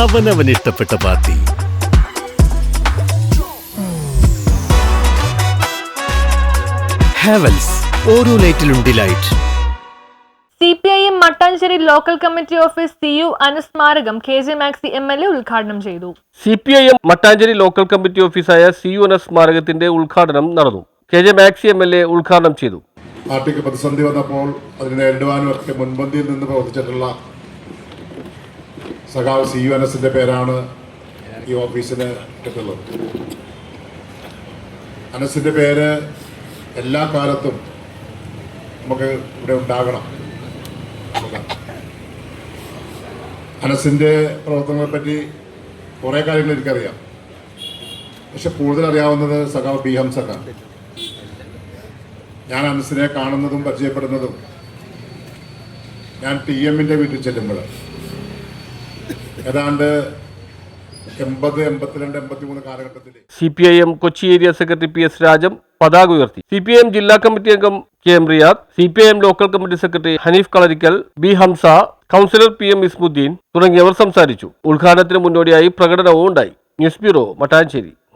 അവനവൻ ഇഷ്ടപ്പെട്ട party. Havells ഓരോ ലൈറ്റിലും delight. C P I M Mattancherry local committee office C U അനുസ്മാരകം K J Maxi M L A ഉദ്ഘാടനം ചെയ്തു. C P I M Mattancherry local committee ഓഫീസായ C U അനുസ്മാരകത്തിന്റെ സ്മാരകത്തിന്റെ ഉദ്ഘാടനം നടന്നു. K J Maxi M L A ഉദ്ഘാടനം ചെയ്തു. പാർട്ടിക്ക് പ്രതിസന്ധി വന്നപ്പോൾ അതിനെ നേരിടുവാനും ഒക്കെ മുൻപന്തിയിൽ നിന്ന് പ്രവർത്തിച്ചിട്ടുള്ള സഖാവ് സി യു എസിന്റെ പേരാണ് ഈ ഓഫീസിന് കിട്ടുള്ളത് അനസിന്റെ പേര് എല്ലാ കാലത്തും നമുക്ക് ഇവിടെ ഉണ്ടാകണം. അനസിന്റെ അനസിന്റെ പ്രവർത്തനങ്ങളെ പറ്റി കുറേ കാര്യങ്ങൾ എനിക്കറിയാം. പക്ഷെ കൂടുതൽ അറിയാവുന്നത് സഖാവ് ബി ഹംസക്കാണ് ഞാൻ അനസിനെ കാണുന്നതും പരിചയപ്പെടുന്നതും ഞാൻ ടി എമ്മിന്റെ വീട്ടിൽ ചെല്ലുമ്പോൾ ഏതാണ്ട് C P I M Kochi area secretary P S Rajam പതാക ഉയർത്തി. സി പി ഐ എം ജില്ലാ കമ്മിറ്റി അംഗം K M Riyad C P I M local committee secretary Hanif Kalarikkal B Hamsa councillor P M Ismuddin തുടങ്ങിയവർ സംസാരിച്ചു. ഉദ്ഘാടനത്തിന് മുന്നോടിയായി പ്രകടനവും ഉണ്ടായി. News bureau Mattancherry.